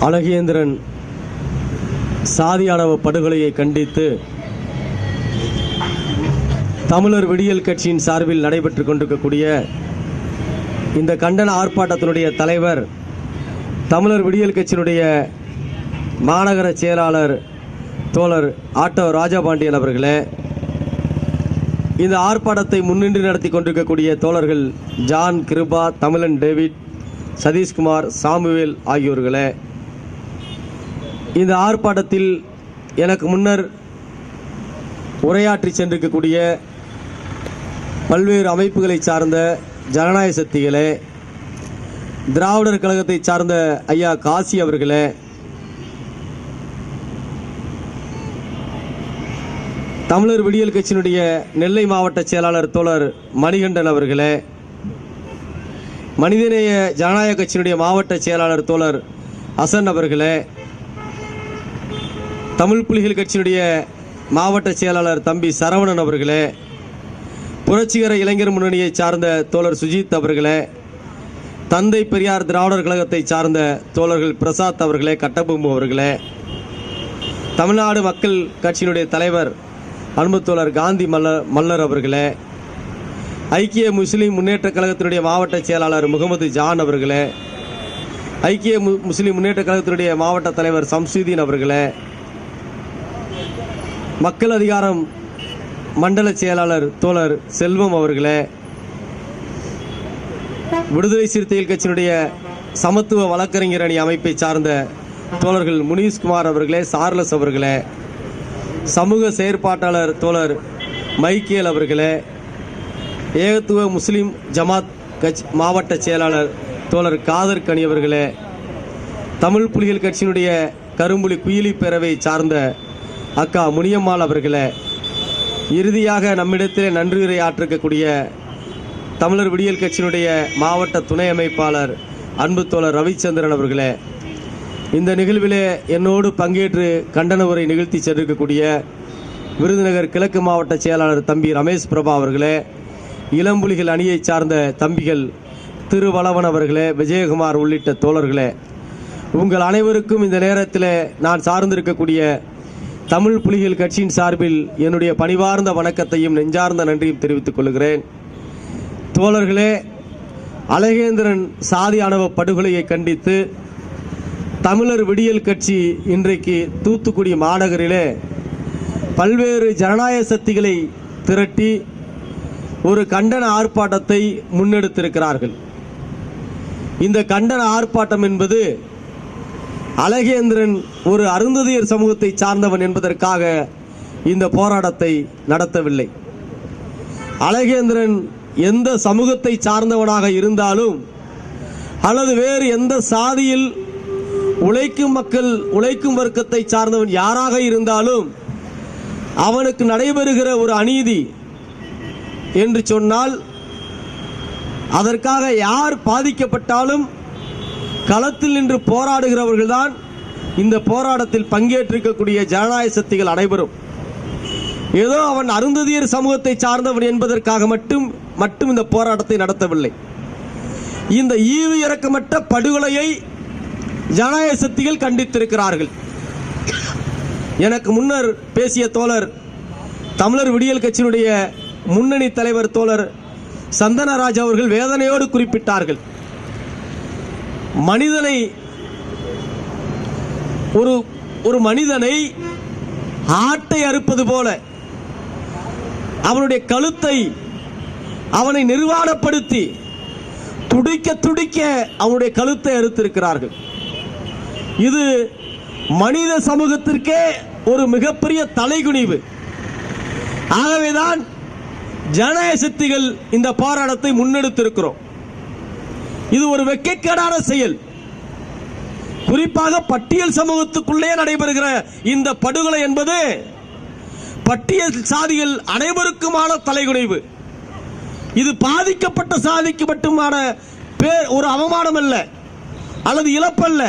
அழகேந்திரன் சாதியானவ படுகொலையை கண்டித்து தமிழர் விடியல் கட்சியின் சார்பில் நடைபெற்று கொண்டிருக்கக்கூடிய இந்த கண்டன ஆர்ப்பாட்டத்தினுடைய தலைவர் தமிழர் விடியல் கட்சியினுடைய மாநகர செயலாளர் தோழர் ஆட்டோ ராஜபாண்டியன் அவர்களே இந்த ஆர்ப்பாட்டத்தை முன்னின்று நடத்தி கொண்டிருக்கக்கூடிய தோழர்கள் ஜான் கிருபா தமிழன் டேவிட் சதீஷ்குமார் சாமுவேல் ஆகியோர்களே இந்த ஆர்ப்பாட்டத்தில் எனக்கு முன்னர் உரையாற்றி சென்றிருக்கக்கூடிய பல்வேறு அமைப்புகளை சார்ந்த ஜனநாயக சக்திகளே திராவிடர் கழகத்தை சார்ந்த ஐயா காசி அவர்களே தமிழர் விடியல் கட்சியினுடைய நெல்லை மாவட்ட செயலாளர் தோழர் மணிகண்டன் அவர்களே மனிதநேய ஜனநாயக கட்சியினுடைய மாவட்ட செயலாளர் தோழர் ஹசன் அவர்களே தமிழ் புலிகள் கட்சியினுடைய மாவட்ட செயலாளர் தம்பி சரவணன் அவர்களே புரட்சிகர இளைஞர் முன்னணியை சார்ந்த தோழர் சுஜித் அவர்களே தந்தை பெரியார் திராவிடர் கழகத்தை சார்ந்த தோழர்கள் பிரசாத் அவர்களே கட்டபொம்பு அவர்களே தமிழ்நாடு மக்கள் கட்சியினுடைய தலைவர் அன்பு தோழர் காந்தி மல்லர் மல்லர் அவர்களே ஐக்கிய முஸ்லீம் முன்னேற்ற கழகத்தினுடைய மாவட்ட செயலாளர் முகமது ஜான் அவர்களே ஐக்கிய முஸ்லீம் முன்னேற்ற கழகத்தினுடைய மாவட்ட தலைவர் சம்சுதீன் அவர்களே மக்கள் அதிகாரம் மண்டல செயலாளர் தோழர் செல்வம் அவர்களே விடுதலை சிறுத்தைகள் கட்சியினுடைய சமத்துவ வழக்கறிஞர் அணி அமைப்பை சார்ந்த தோழர்கள் முனீஷ்குமார் அவர்களே சார்லஸ் அவர்களே சமூக செயற்பாட்டாளர் தோழர் மைக்கேல் அவர்களே ஏகத்துவ முஸ்லீம் ஜமாத் கட்சி மாவட்ட செயலாளர் தோழர் காதர் கனி அவர்களே தமிழ் புலிகள் கட்சியினுடைய கரும்புலி குயிலி பேரவை சார்ந்த அக்கா முனியம்மாள் அவர்களே இறுதியாக நம்மிடத்திலே நன்றியுரை ஆற்றிருக்கக்கூடிய தமிழர் விடியல் கட்சியினுடைய மாவட்ட துணை அமைப்பாளர் அன்பு தோழர் ரவிச்சந்திரன் அவர்களே இந்த நிகழ்விலே என்னோடு பங்கேற்று கண்டன உரை நிகழ்த்தி சென்றிருக்கக்கூடிய விருதுநகர் கிழக்கு மாவட்ட செயலாளர் தம்பி ரமேஷ் பிரபா அவர்களே இளம்புலிகள் அணியை சார்ந்த தம்பிகள் திருவளவன் அவர்களே விஜயகுமார் உள்ளிட்ட தோழர்களே உங்கள் அனைவருக்கும் இந்த நேரத்தில் நான் சார்ந்திருக்கக்கூடிய தமிழ் புலிகள் கட்சியின் சார்பில் என்னுடைய பணிவார்ந்த வணக்கத்தையும் நெஞ்சார்ந்த நன்றியும் தெரிவித்துக் கொள்கிறேன். தோழர்களே அழகேந்திரன் சாதி ஆணவ படுகொலையை கண்டித்து தமிழர் விடியல் கட்சி இன்றைக்கு தூத்துக்குடி மாநகரிலே பல்வேறு ஜனநாயக சக்திகளை திரட்டி ஒரு கண்டன ஆர்ப்பாட்டத்தை முன்னெடுத்திருக்கிறார்கள். இந்த கண்டன ஆர்ப்பாட்டம் என்பது அழகேந்திரன் ஒரு அருந்ததியர் சமூகத்தை சார்ந்தவன் என்பதற்காக இந்த போராட்டத்தை நடத்தவில்லை. அழகேந்திரன் எந்த சமூகத்தை சார்ந்தவனாக இருந்தாலும் அல்லது வேறு எந்த சாதியில் உழைக்கும் மக்கள் உழைக்கும் வர்க்கத்தை சார்ந்தவன் யாராக இருந்தாலும் அவனுக்கு நடைபெறுகிற ஒரு அநீதி என்று சொன்னால் அதற்காக யார் பாதிக்கப்பட்டாலும் களத்தில் நின்று போராடுகிறவர்கள்தான் இந்த போராட்டத்தில் பங்கேற்றிருக்கக்கூடிய ஜனநாயக சக்திகள் அனைவரும். ஏதோ அவன் அருந்ததியர் சமூகத்தை சார்ந்தவன் என்பதற்காக மட்டும் மட்டும் இந்த போராட்டத்தை நடத்தவில்லை. இந்த ஈவு இறக்கமற்ற படுகொலையை ஜனநாயக சக்திகள் கண்டித்திருக்கிறார்கள். எனக்கு முன்னர் பேசிய தோழர் தமிழர் விடியல் கட்சியினுடைய முன்னணி தலைவர் தோழர் சந்தனராஜ் அவர்கள் வேதனையோடு குறிப்பிட்டார்கள். மனிதனை ஒரு ஒரு மனிதனை ஆட்டை அறுப்பது போல அவனுடைய கழுத்தை அவனை நிர்வாணப்படுத்தி துடிக்க துடிக்க அவனுடைய கழுத்தை அறுத்திருக்கிறார்கள். இது மனித சமூகத்திற்கே ஒரு மிகப்பெரிய தலைகுனிவு. ஆகவேதான் ஜனநாயக சக்திகள் இந்த போராட்டத்தை முன்னெடுத்திருக்கிறோம். இது ஒரு வெக்கைக்கேடான செயல். குறிப்பாக பட்டியல் சமூகத்துக்குள்ளே நடைபெறுகிற இந்த படுகொலை என்பது பட்டியல் சாதிகள் அனைவருக்குமான தலைகுனைவு. இது பாதிக்கப்பட்ட சாதிக்கு மட்டுமான பேர் ஒரு அவமானம் அல்ல அல்லது இழப்பல்ல.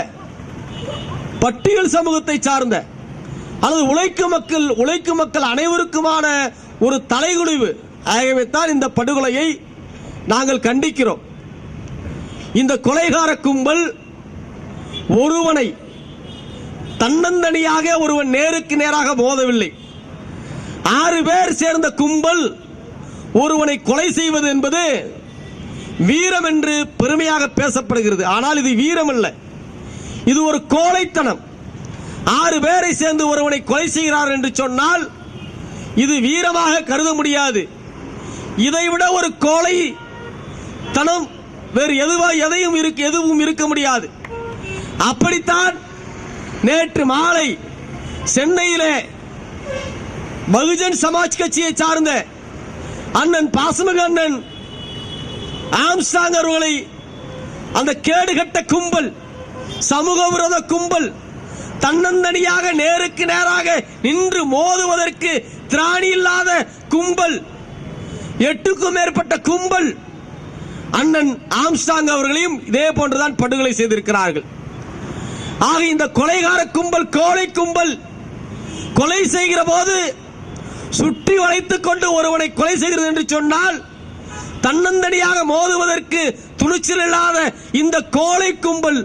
பட்டியல் சமூகத்தை சார்ந்த அல்லது உழைக்கும் மக்கள் உழைக்கும் மக்கள் அனைவருக்குமான ஒரு தலைகுனிவு. ஆகவே தான் இந்த படுகொலையை நாங்கள் கண்டிக்கிறோம். இந்த கொலைகார கும்பல் ஒருவனை தன்னந்தனியாக ஒருவன் நேருக்கு நேராக மோதவில்லை. ஆறு பேர் சேர்ந்த கும்பல் ஒருவனை கொலை செய்வது என்பது வீரம் என்று பெருமையாக பேசப்படுகிறது. ஆனால் இது வீரம் அல்ல. இது ஒரு கோழைத்தனம். ஆறு பேரை சேர்ந்து ஒருவனை கொலை செய்கிறார் என்று சொன்னால் இது வீரமாக கருத முடியாது. இதைவிட ஒரு கோழை தனம் வேறு எதுவா எதையும் இருக்கு எதுவும் இருக்க முடியாது. அப்படித்தான் நேற்று மாலை சென்னையிலே பகுஜன் சமாஜ் கட்சியை சார்ந்த அண்ணன் பாசமிகு அண்ணன் ஆம்ஸ்டாங் அவர்களை அந்த கேடுகட்ட கும்பல் சமூக விரோத கும்பல் தன்னந்தனியாக நேருக்கு நேராக நின்று மோதுவதற்கு திராணி இல்லாத கும்பல் எட்டுக்கும் மேற்பட்ட கும்பல் அண்ணன் ஆம்ஸ்டாங் அவர்களையும் இதே போன்றுதான் படுகொலை செய்திருக்கிறார்கள். ஆக இந்த கொலைகார கும்பல் கோழை கும்பல் கொலை செய்கிற போது சுற்றி வளைத்துக் கொண்டு ஒருவனை கொலை செய்கிறது என்று சொன்னால் தன்னந்தனியாக மோதுவதற்கு துணிச்சல் இல்லாத இந்த கோழை கும்பல்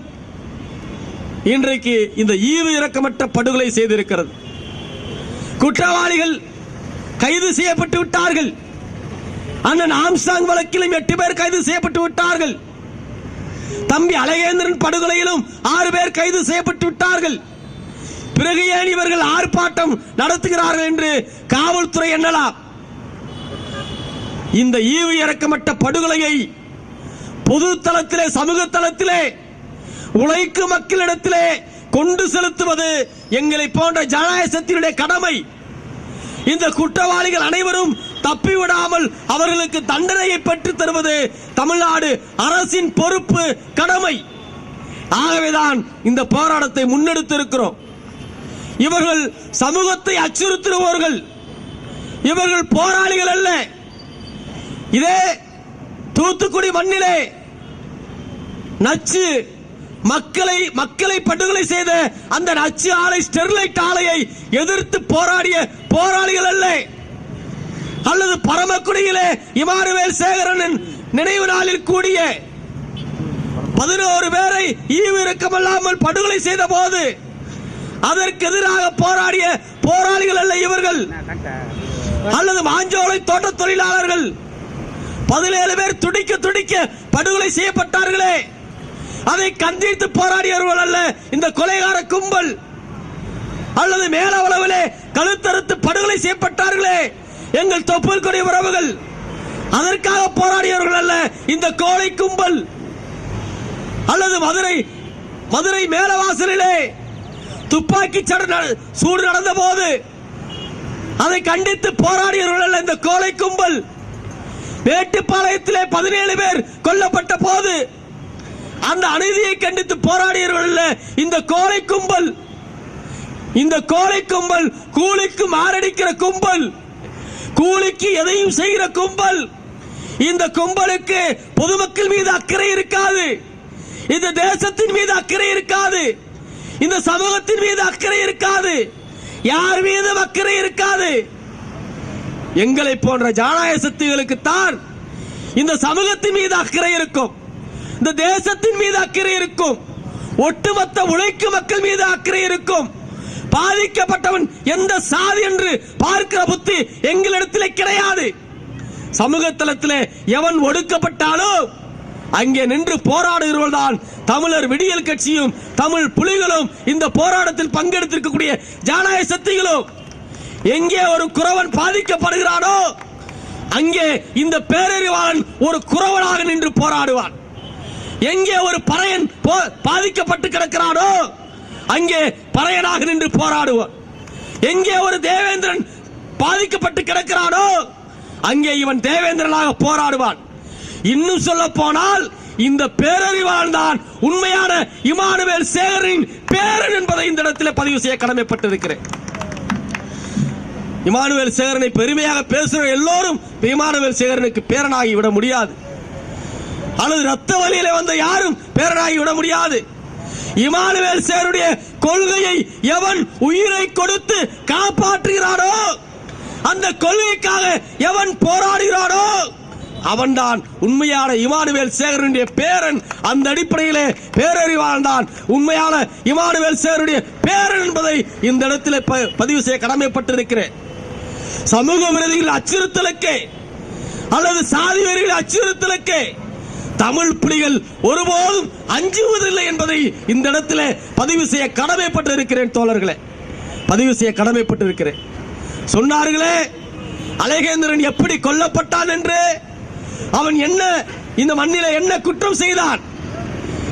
இன்றைக்கு இந்த ஈவு இறக்கமற்ற படுகொலை செய்திருக்கிறது. குற்றவாளிகள் கைது செய்யப்பட்டு விட்டார்கள். அண்ணன் ஆம்சாங் வழக்கிலும் எட்டு பேர் கைது செய்யப்பட்டு விட்டார்கள். தம்பி அழகேந்திரன் படுகொலையிலும் ஆறு பேர் கைது செய்யப்பட்டு விட்டார்கள். பிறகு ஏன் இவர்கள் ஆர்ப்பாட்டம் நடத்துகிறார்கள் என்று காவல்துறை எண்ணலாம். இந்த ஈவு இறக்கமட்ட படுகொலையை பொது தளத்திலே சமூக தளத்திலே உழைக்கும் மக்களிடத்திலே கொண்டு செலுத்துவது எங்களை போன்ற ஜனநாயகத்தினுடைய கடமை. இந்த குற்றவாளிகள் அனைவரும் தப்பிவிடாமல் அவர்களுக்கு தண்டனையை பெற்றுத் தருவது தமிழ்நாடு அரசின் பொறுப்பு கடமை. ஆகவேதான் இந்த போராட்டத்தை முன்னெடுத்திருக்கிறோம். இவர்கள் சமூகத்தை அச்சுறுத்துபவர்கள் இவர்கள் போராளிகள் அல்ல. இதே தூத்துக்குடி மண்ணிலே நச்சு மக்களை மக்களை படுகொலை செய்த அந்த நச்சு ஆலை ஸ்டெர்லைட் ஆலையை எதிர்த்து போராடிய போராளிகள் அல்ல. அல்லது பரமக்குடியிலே இமானுவேல் சேகரனின் நினைவு நாளில் கூடிய பதினோரு பேரை ஈவு இறக்கமில்லாமல் படுகொலை செய்த போது அதற்கு எதிராக போராடிய போராளிகள் அல்ல இவர்கள். அல்லது மாஞ்சோலை தோட்ட தொழிலாளர்கள். பதினேழு பேர் துடிக்க துடிக்க படுகொலை செய்யப்பட்டார்களே. அதை கண்டித்து போராடியவர்கள் அல்ல இந்த கொலைகார கும்பல். அல்லது மேலவளவிலே கழுத்தறுத்து படுகொலை செய்யப்பட்டார்களே. எங்கள் தொப்புக்குரிய உறவுகள் அதற்காக போராடியவர்கள் அல்ல இந்த கோழை கும்பல். அல்லது மதுரை மதுரை மேலவாசலிலே துப்பாக்கி சடு நட- சூடு நடந்த போது அதை கண்டித்து போராடியவர்கள் அல்ல இந்த கோழை கும்பல். மேட்டுப்பாளையத்திலே பதினேழு பேர் கொல்லப்பட்ட போது அந்த அநீதியை கண்டித்து போராடியவர்கள் அல்ல இந்த கோழை கும்பல். இந்த கோழை கும்பல் கூலிக்கு மாரடிக்கிற கும்பல். கூலிக்கு எதையும் செய்கிற கும்பல். இந்த கும்பலுக்கு பொதுமக்கள் மீது அக்கறை இருக்காது. இந்த தேசத்தின் மீது அக்கறை இருக்காது. இந்த சமூகத்தின் மீது அக்கறை இருக்காது. யார் மீது அக்கறை இருக்காது. எங்களை போன்ற ஜனநாயக சக்திகளுக்கு தான் இந்த சமூகத்தின் மீது அக்கறை இருக்கும். இந்த தேசத்தின் மீது அக்கறை இருக்கும். ஒட்டுமொத்த உழைக்கும் மக்கள் மீது அக்கறை இருக்கும். பாதிக்கப்பட்டவன் எந்த சாதி என்று பார்க்கிற புத்தி எங்களிடத்தில் கிடையாது. சமூக தளத்தில் எவன் ஒடுக்கப்பட்டாலோ அங்கே நின்று போராடுகிறவர்கள் தான் தமிழர் விடியல் கட்சியும் தமிழ் புலிகளும் இந்த போராட்டத்தில் பங்கெடுத்திருக்கக்கூடிய ஜனநாயக சக்திகளும். எங்கே ஒரு குறவன் பாதிக்கப்படுகிறானோ அங்கே இந்த பேரறிவாளன் ஒரு குறவனாக நின்று போராடுவான். எங்கே ஒரு பறையன் போ- பாதிக்கப்பட்டு கிடக்கிறானோ அங்கே பறையனாக நின்று போராடுவான் எங்கே ஒரு தேவேந்திரன் பாதிக்கப்பட்டு கிடக்கிறானோ அங்கே இவன் தேவேந்திரனாக போராடுவான். இன்னும் சொல்ல போனால் இந்த பேரறிவாளன் தான் உண்மையான இமானுவேல் சேகரின் பேரன் என்பதை இந்த இடத்தில் பதிவு செய்ய கடமைப்பட்டிருக்கிறேன். இமானுவேல் சேகரனை பெருமையாக பேசுகிற எல்லோரும் இமானுவேல் சேகரனுக்கு பேரனாகி விட முடியாது. அல்லது ரத்த வழியில வந்த யாரும் பேரனாகி விட முடியாது. இமானுவேல் சேருடைய கொள்கையை எவன் உயிரை கொடுத்து காப்பாற்றுகிறானோ அந்த கொள்கைக்காக எவன் போராடுகிறானோ அவன்தான் உண்மையான இமானுவேல் சேகருடைய பேரன். அந்த அடிப்படையிலே பேரறிவான் தான் உண்மையான இமானுவேல் சேகருடைய பேரன் என்பதை இந்த இடத்திலே ப- பதிவு செய்ய கடமைப்பட்டிருக்கிறேன். சமூக விரதிகள் அச்சுறுத்தலுக்கு அல்லது சாதி வெறிகள் அச்சுறுத்தலுக்கு தமிழ் புலிகள் ஒருபோதும் அஞ்சுவதில்லை என்பதை இந்த இடத்துல பதிவு செய்ய கடமைப்பட்டிருக்கிறேன் தோழர்களே. பதிவு செய்ய கடமைப்பட்டிருக்கிறேன். சொன்னார்களே அழகேந்திரன் எப்படி கொல்லப்பட்டான் என்று? அவன் என்ன இந்த மண்ணில என்ன குற்றம் செய்தான்?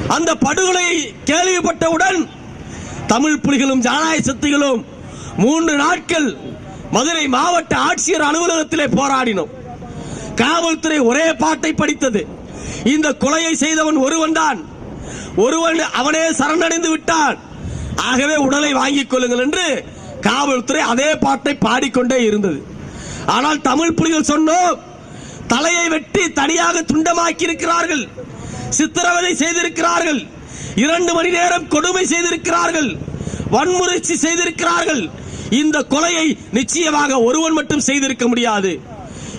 அந்த படுகொலை கேள்விப்பட்டவுடன் தமிழ் புலிகளும் ஜனநாயக சக்திகளும் மூன்று நாட்கள் மதுரை மாவட்ட ஆட்சியர் அலுவலகத்திலே போராடினோம். காவல்துறை ஒரே பாட்டை படித்தது. இந்த கொலையை செய்தவன் ஒருவன் தான் ஒருவன் அவனே சரணடைந்து விட்டான். ஆகவே உடலை வாங்கிக் கொள்ளுங்கள் என்று காவல்துறை அதே பாட்டை பாடிக்கொண்டே இருந்தது. ஆனால் தமிழ் புலிகள் சொன்னோம் தலையை வெட்டி தனியாக துண்டமாக்கி இருக்கிறார்கள் சித்திரவதை செய்திருக்கிறார்கள். இரண்டு மணி நேரம் கொடுமை செய்திருக்கிறார்கள். வன்முறைச்சி செய்திருக்கிறார்கள். இந்த கொலையை நிச்சயமாக ஒருவன் மட்டும் செய்திருக்க முடியாது.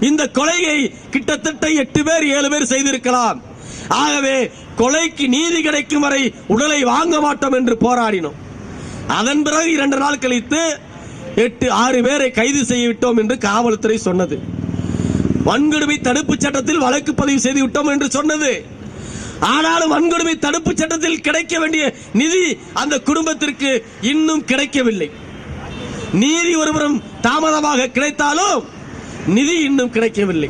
இந்த கொலையை கிட்டத்தட்ட எட்டு பேர் ஏழு பேர் செய்திருக்கலாம். ஆகவே கொலைக்கு நீதி கிடைக்கும் வரை உடலை வாங்க மாட்டோம் என்று போராடினோம். அதன் பிறகு இரண்டு நாள் கழித்து எட்டு ஆறு பேரை கைது செய்துவிட்டோம் என்று காவல்துறை சொன்னது. வன்கொடுமை தடுப்பு சட்டத்தில் வழக்கு பதிவு செய்து விட்டோம் என்று சொன்னது. ஆனாலும் வன்கொடுமை தடுப்பு சட்டத்தில் கிடைக்க வேண்டிய நிதி அந்த குடும்பத்திற்கு இன்னும் கிடைக்கவில்லை. நீதி ஒருவரும் தாமதமாக கிடைத்தாலும் நிதி இன்னும் கிடைக்கவில்லை.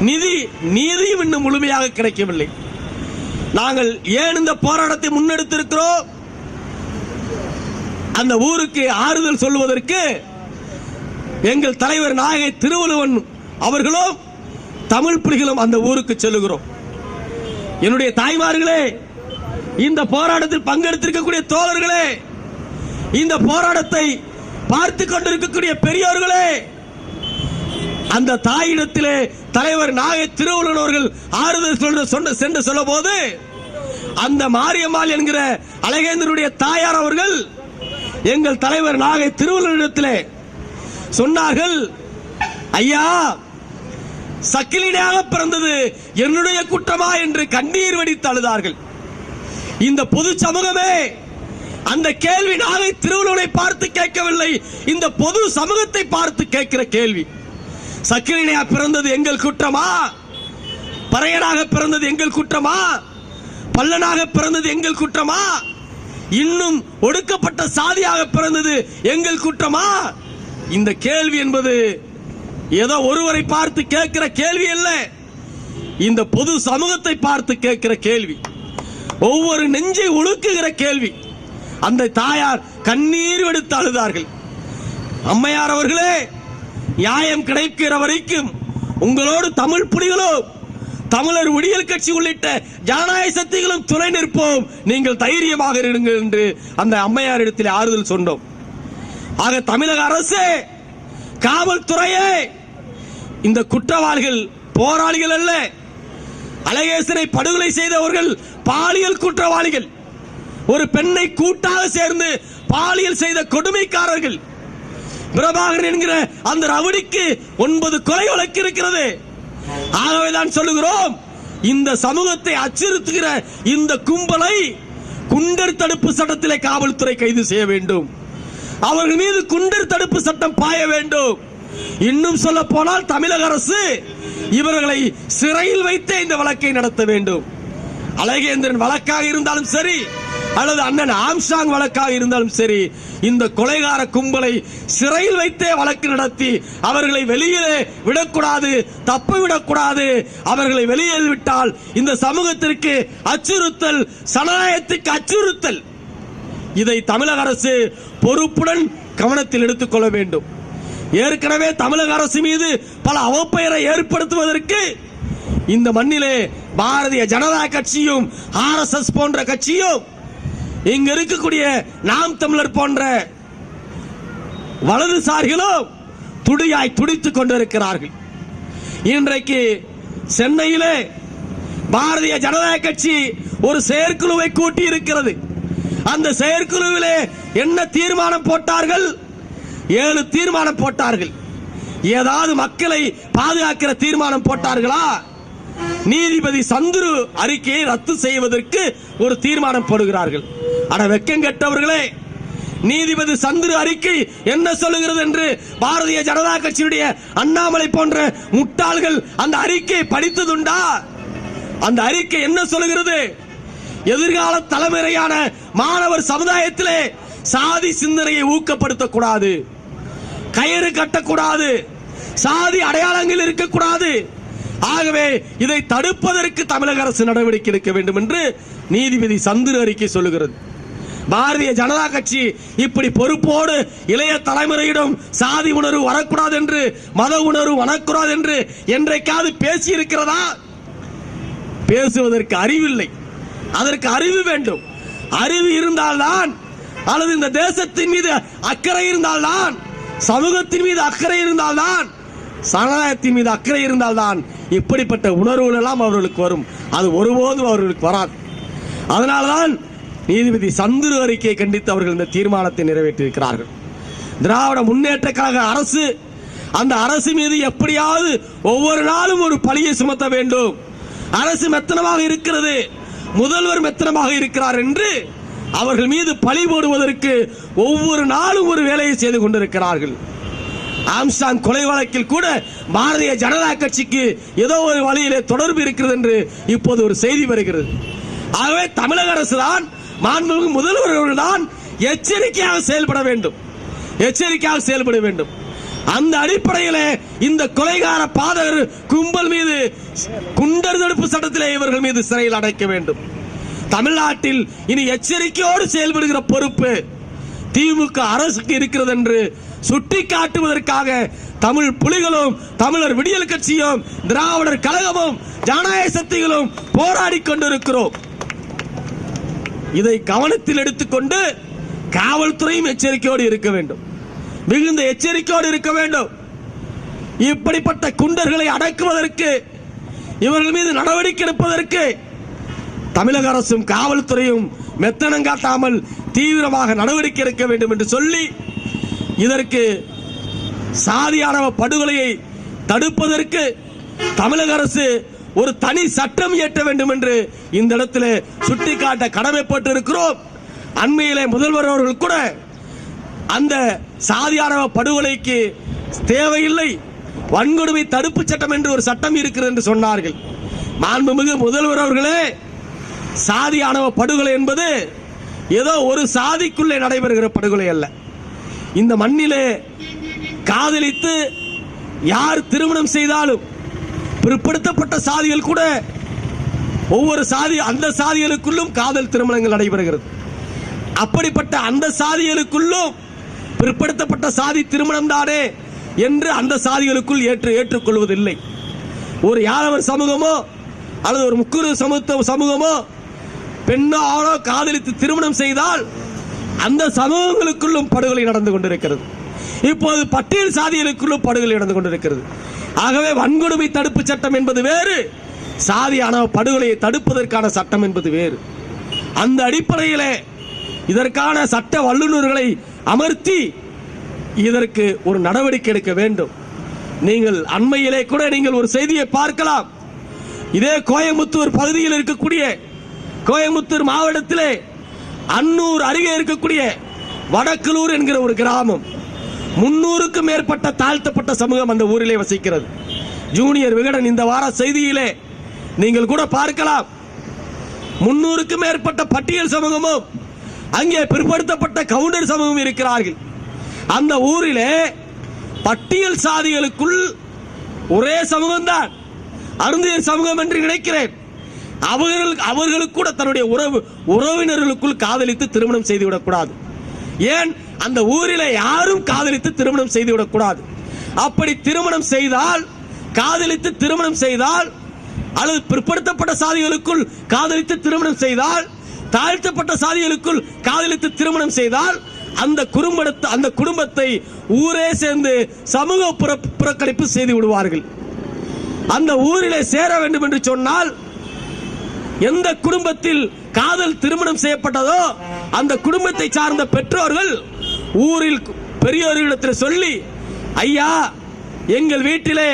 நிதி நீதியும் இன்னும் முழுமையாக கிடைக்கவில்லை. நாங்கள் ஏன் இந்த போராட்டத்தை முன்னெடுத்திருக்கிறோம்? அந்த ஊருக்கு ஆறுதல் சொல்வதற்கு எங்கள் தலைவர் நாகை திருவள்ளுவன் அவர்களும் தமிழ் புலிகளும் அந்த ஊருக்கு செல்லுகிறோம். என்னுடைய தாய்மார்களே இந்த போராட்டத்தில் பங்கெடுத்திருக்கக்கூடிய தோழர்களே இந்த போராட்டத்தை பார்த்து கொண்டிருக்கக்கூடிய பெரியோர்களே அந்த தாயிடத்திலே தலைவர் நாகை திருவள்ளுவர் அவர்கள் ஆறுதல் சொன்ன சென்று சொல்ல போது அந்த மாரியம்மாள் என்கிற அழகேந்திரனுடைய தாயார் அவர்கள் எங்கள் தலைவர் நாகை திருவள்ளுவரிடத்திலே சொன்னார்கள் ஐயா சக்கிலினியாக பிறந்தது என்னுடைய குற்றமா? என்று கண்ணீர் வடித்து அழுதார்கள். இந்த பொது சமூகமே அந்த கேள்வி நாகை திருவள்ளுவரை பார்த்து கேட்கவில்லை இந்த பொது சமூகத்தை பார்த்து கேட்கிற கேள்வி. சக்கிலினியா பிறந்தது எங்கள் குற்றமா? பறையனாக பிறந்தது எங்கள் குற்றமா? பல்லனாக பிறந்தது எங்கள் குற்றமா? இன்னும் ஒடுக்கப்பட்ட சாதியாக பிறந்தது எங்கள் குற்றமா? இந்த கேள்வி என்பது ஏதோ ஒருவரை பார்த்து கேட்கிற கேள்வி அல்ல. இந்த பொது சமூகத்தை பார்த்து கேட்கிற கேள்வி. ஒவ்வொரு நெஞ்சை ஒழுக்குகிற கேள்வி. அந்த தாயார் கண்ணீர் எடுத்து அழுதார்கள். அம்மையார் அவர்களே நியாயம் கிடைக்கிற வரைக்கும் உங்களோடு தமிழ் புலிகளும் தமிழர் விடியல் கட்சி உள்ளிட்ட ஜனநாயக சக்திகளும் துணை நிற்போம். நீங்கள் தைரியமாக இருங்கள் என்று அந்த அம்மையாரிடத்தில் ஆறுதல் சொன்னோம். ஆக தமிழக அரசு காவல்துறையே இந்த குற்றவாளிகள் போராளிகள் அல்ல. அழகேசனை படுகொலை செய்தவர்கள் பாலியல் குற்றவாளிகள். ஒரு பெண்ணை கூட்டாக சேர்ந்து பாலியல் செய்த கொடுமைக்காரர்கள். பிரபாகரன் என்கிற அந்த ரவுடிக்கு ஒன்பது கொலை வழக்கு இருக்கிறது. ஆகவேதான் சொல்லுகிறோம் இந்த சமூகத்தை அச்சுறுத்துகிற இந்த கும்பலை குண்டர் தடுப்பு சட்டத்திலே காவல்துறை கைது செய்ய வேண்டும். அவர்கள் மீது குண்டர் தடுப்பு சட்டம் பாய வேண்டும். இன்னும் சொல்ல போனால் தமிழக அரசு இவர்களை சிறையில் வைத்தே இந்த வழக்கை நடத்த வேண்டும். அழகேந்திரன் வழக்காக இருந்தாலும் சரி அல்லது அண்ணன் ஆம்சாங் வழக்காக இருந்தாலும் சரி இந்த கொலைகார கும்பலை சிறையில் வைத்தே வழக்கு நடத்தி அவர்களை வெளியிலே விடக்கூடாது தப்பு விடக்கூடாது அவர்களை வெளியில் விட்டால் இந்த சமூகத்திற்கு அச்சுறுத்தல் சனநாயகத்துக்கு அச்சுறுத்தல். இதை தமிழக அரசு பொறுப்புடன் கவனத்தில் எடுத்துக்கொள்ள வேண்டும். ஏற்கனவே தமிழக அரசு மீது பல அவப்பெயரை ஏற்படுத்துவதற்கு இந்த மண்ணிலே பாரதிய ஜனதா கட்சியும் ஆர்எஸ்எஸ் போன்ற கட்சியும் இங்க இருக்கக்கூடிய நாம் தமிழர் போன்ற வலதுசாரிகளும் துடியாய் துடித்துக் கொண்டிருக்கிறார்கள். இன்றைக்கு சென்னையிலே பாரதிய ஜனதா கட்சி ஒரு செயற்குழுவை கூட்டி இருக்கிறது அந்த செயற்குழுவிலே என்ன தீர்மானம் போட்டார்கள்? ஏழு தீர்மானம் போட்டார்கள். ஏதாவது மக்களை பாதுகாக்கிற தீர்மானம் போட்டார்களா? நீதிபதி சந்துரு அறிக்கையை ரத்து செய்வதற்கு ஒரு தீர்மானம் போடுகிறார்கள். அட வெக்கம் கெட்டவர்களே நீதிபதி சந்துரு அறிக்கை என்ன சொல்லுகிறது என்று பாரதிய ஜனதா கட்சியுடைய அண்ணாமலை போன்ற முட்டாள்கள் அந்த அறிக்கையை படித்ததுண்டா? அந்த அறிக்கை என்ன சொல்லுகிறது? எதிர்கால தலைமுறையான மாணவர் சமுதாயத்திலே சாதி சிந்தனையை ஊக்கப்படுத்தக்கூடாது. கயிறு கட்டக்கூடாது. சாதி அடையாளங்கள் இருக்கக்கூடாது. ஆகவே இதை தடுப்பதற்கு தமிழக அரசு நடவடிக்கை எடுக்க வேண்டும் என்று நீதிபதி சந்திர அறிக்கை சொல்லுகிறது. பாரதிய ஜனதா கட்சி இப்படி பொறுப்போடு இளைய தலைமுறையிடம் சாதி உணர்வு வரக்கூடாது என்று மத உணர்வு வரக்கூடாது என்று என்றைக்காவது பேசி இருக்கிறதா பேசுவதற்கு அறிவில்லை. அதற்கு அறிவு வேண்டும். அறிவு இருந்தால்தான் அல்லது இந்த தேசத்தின் மீது அக்கறை இருந்தால்தான் சமூகத்தின் மீது அக்கறை இருந்தால்தான் சமுதாயத்தின் மீது அக்கறை இருந்தால்தான் இப்படிப்பட்ட உணர்வுகள் எல்லாம் அவர்களுக்கு வரும். அது ஒருபோதும் அவர்களுக்கு வராது. அதனால்தான் நீதிபதி சந்துரு அறிக்கையை கண்டித்து அவர்கள் இந்த தீர்மானத்தை நிறைவேற்றியிருக்கிறார்கள். திராவிட முன்னேற்ற கழக அரசு அந்த அரசு மீது எப்படியாவது ஒவ்வொரு நாளும் ஒரு பழியை சுமத்த வேண்டும். அரசு மெத்தனமாக இருக்கிறது முதல்வர் மெத்தனமாக இருக்கிறார் என்று அவர்கள் மீது பழி போடுவதற்கு ஒவ்வொரு நாளும் ஒரு வேலையை செய்து கொண்டிருக்கிறார்கள். ஆம்சாங் கொலை வழக்கில் கூட பாரதிய ஜனதா கட்சிக்கு ஏதோ ஒரு வழியிலே தொடர்பு இருக்கிறது என்று இப்போது ஒரு செய்தி வருகிறது. ஆகவே தமிழக அரசு தான் மாண்புமிகு முதல்வர்கள் தான் எச்சரிக்கையாக செயல்பட வேண்டும். எச்சரிக்கையாக செயல்பட வேண்டும். அந்த அடிப்படையில் இந்த கொலைகார பாதகர் கும்பல் மீது குண்டர் தடுப்பு சட்டத்திலே இவர்கள் மீது சிறையில் அடைக்க வேண்டும். தமிழ்நாட்டில் இனி எச்சரிக்கையோடு செயல்படுகிற பொறுப்பு திமுக அரசுக்கு இருக்கிறது என்று சுட்டி காட்டுவதற்காக தமிழ் புலிகளும் தமிழர் விடியல் கட்சியும் திராவிடர் கழகமும் ஜனநாயக சக்திகளும் போராடி கொண்டிருக்கிறோம். இதை கவனத்தில் எடுத்துக்கொண்டு காவல்துறையும் எச்சரிக்கையோடு இருக்க வேண்டும். மிகுந்த எச்சரிக்கையோடு இருக்க வேண்டும். இப்படிப்பட்ட குண்டர்களை அடக்குவதற்கு இவர்கள் மீது நடவடிக்கை எடுப்பதற்கு தமிழக அரசும் காவல்துறையும் மெத்தனம் காட்டாமல் தீவிரமாக நடவடிக்கை எடுக்க வேண்டும் என்று சொல்லி இதற்கு சாதியானவ படுகொலையை தடுப்பதற்கு தமிழக அரசு ஒரு தனி சட்டம் இயற்ற வேண்டும் என்று இந்த இடத்துல சுட்டிக்காட்ட கடமைப்பட்டு இருக்கிறோம் அண்மையிலே முதல்வர் அவர்கள் கூட அந்த சாதியானவ படுகொலைக்கு தேவையில்லை. வன்கொடுமை தடுப்பு சட்டம் என்று ஒரு சட்டம் இருக்கிறது என்று சொன்னார்கள். மாண்புமிகு முதல்வர் அவர்களே சாதி ஆணவ படுகொலை என்பது ஏதோ ஒரு சாதிக்குள்ளே நடைபெறுகிற படுகொலை அல்ல. இந்த மண்ணிலே காதலித்து யார் திருமணம் செய்தாலும் பிற்படுத்தப்பட்ட சாதிகள் கூட ஒவ்வொரு சாதி அந்த சாதிகளுக்குள்ளும் காதல் திருமணங்கள் நடைபெறுகிறது. அப்படிப்பட்ட அந்த சாதிகளுக்குள்ளும் பிற்படுத்தப்பட்ட சாதி திருமணம் தானே என்று அந்த சாதிகளுக்குள் ஏற்று ஏற்றுக்கொள்வதில்லை. ஒரு யாரவர் சமூகமோ அல்லது ஒரு முக்குரு சமூக சமூகமோ பெண்ணோ ஆணோ காதலித்து திருமணம் செய்தால் அந்த சமூகங்களுக்குள்ளும் படுகொலை நடந்து கொண்டிருக்கிறது. இப்போது பட்டியல் சாதிகளுக்குள்ளும் படுகொலை நடந்து கொண்டிருக்கிறது. ஆகவே வன்கொடுமை தடுப்பு சட்டம் என்பது வேறு. சாதியான படுகொலையை தடுப்பதற்கான சட்டம் என்பது வேறு. அந்த அடிப்படையிலே இதற்கான சட்ட வல்லுநர்களை அமர்த்தி இதற்கு ஒரு நடவடிக்கை எடுக்க வேண்டும். நீங்கள் அண்மையிலே கூட நீங்கள் ஒரு செய்தியை பார்க்கலாம். இதே கோயம்புத்தூர் பகுதியில் இருக்கக்கூடிய கோயம்புத்தூர் மாவட்டத்திலே அன்னூர் அருகே இருக்கக்கூடிய வடக்கலூர் என்கிற ஒரு கிராமம். முன்னூறுக்கும் மேற்பட்ட தாழ்த்தப்பட்ட சமூகம் அந்த ஊரிலே வசிக்கிறது. ஜூனியர் விகடன் இந்த வார செய்தியிலே நீங்கள் கூட பார்க்கலாம். முன்னூறுக்கும் மேற்பட்ட பட்டியல் சமூகமும் அங்கே பிற்படுத்தப்பட்ட கவுண்டர் சமூகம் இருக்கிறார்கள். அந்த ஊரிலே பட்டியல் சாதிகளுக்குள் ஒரே சமூகம்தான். அருந்தியர் சமூகம் என்று நினைக்கிறேன். அவர்கள் அவர்களுக்கு கூட தன்னுடைய உறவு உறவினர்களுக்குள் காதலித்து திருமணம் செய்து விடக்கூடாது ஏன்? அந்த ஊரில் யாரும் காதலித்து திருமணம் செய்து விடக்கூடாது. அப்படி திருமணம் செய்தால் காதலித்து திருமணம் செய்தால் அல்லது பிற்படுத்தப்பட்ட சாதிகளுக்குள் காதலித்து திருமணம் செய்தால் தாழ்த்தப்பட்ட சாதிகளுக்குள் காதலித்து திருமணம் செய்தால் அந்த குடும்பத்தை அந்த குடும்பத்தை ஊரே சேர்ந்து சமூக புற- புறக்கணிப்பு செய்து விடுவார்கள். அந்த ஊரிலே சேர வேண்டும் என்று சொன்னால் எந்த குடும்பத்தில் காதல் திருமணம் செய்யப்பட்டதோ அந்த குடும்பத்தை சார்ந்த பெற்றோர்கள் ஊரில் பெரியோர்களிடத்தில் சொல்லி ஐயா எங்கள் வீட்டிலே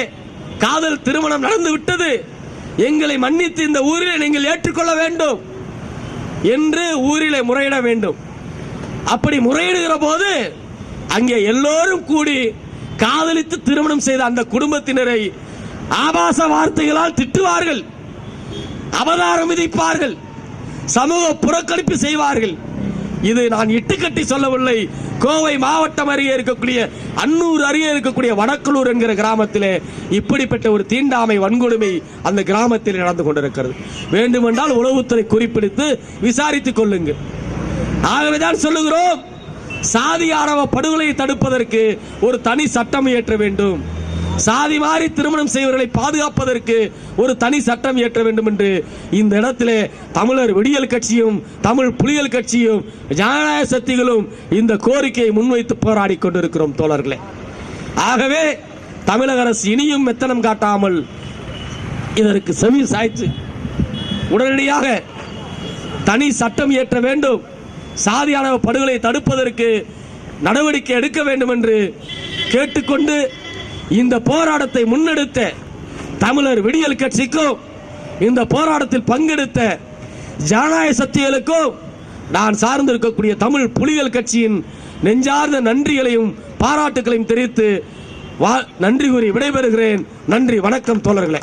காதல் திருமணம் நடந்து விட்டது. எங்களை மன்னித்து இந்த ஊரில் நீங்கள் ஏற்றுக்கொள்ள வேண்டும் என்று ஊரிலே முறையிட வேண்டும். அப்படி முறையிடுகிற போது அங்கே எல்லோரும் கூடி காதலித்து திருமணம் செய்த அந்த குடும்பத்தினரை ஆபாச வார்த்தைகளால் திட்டுவார்கள் அவதாரம் விதிப்பார்கள் சமூக புறக்கணிப்பு செய்வார்கள். இது நான் இட்டுக்கட்டி சொல்லவில்லை. கோவை மாவட்டம் அருகே இருக்கக்கூடிய அன்னூர் அருகே இருக்கக்கூடிய வடக்குளூர் என்கிற கிராமத்திலே இப்படிப்பட்ட ஒரு தீண்டாமை வன்கொடுமை அந்த கிராமத்தில் நடந்து கொண்டிருக்கிறது. வேண்டுமென்றால் உளவுத்துறை குறிப்பிடித்து விசாரித்துக் கொள்ளுங்கள். ஆகவேதான் சொல்லுகிறோம் சாதி ஆரவ படுகொலையை தடுப்பதற்கு ஒரு தனி சட்டம் இயற்ற வேண்டும். சாதி மாறி திருமணம் செய்வர்களை பாதுகாப்பதற்கு ஒரு தனி சட்டம் இயற்ற வேண்டும் என்று இந்த இடத்திலே தமிழர் விடியல் கட்சியும் தமிழ் புலிகள் கட்சியும் ஜனநாயக சக்திகளும் இந்த கோரிக்கையை முன்வைத்து போராடி கொண்டிருக்கிறோம் தோழர்களே. ஆகவே தமிழக அரசு இனியும் மெத்தனம் காட்டாமல் இதற்கு செவி சாய்த்து உடனடியாக தனி சட்டம் இயற்ற வேண்டும். சாதியான படுகொலை தடுப்பதற்கு நடவடிக்கை எடுக்க வேண்டும் என்று கேட்டுக்கொண்டு இந்த போராட்டத்தை முன்னெடுத்த தமிழர் விடியல் கட்சிக்கும் இந்த போராட்டத்தில் பங்கெடுத்த ஜனநாயக சக்திகளுக்கும் நான் சார்ந்திருக்கக்கூடிய தமிழ் புலிகள் கட்சியின் நெஞ்சார்ந்த நன்றிகளையும் பாராட்டுகளையும் தெரிவித்து வா- நன்றி கூறி விடைபெறுகிறேன். நன்றி வணக்கம் தோழர்களே.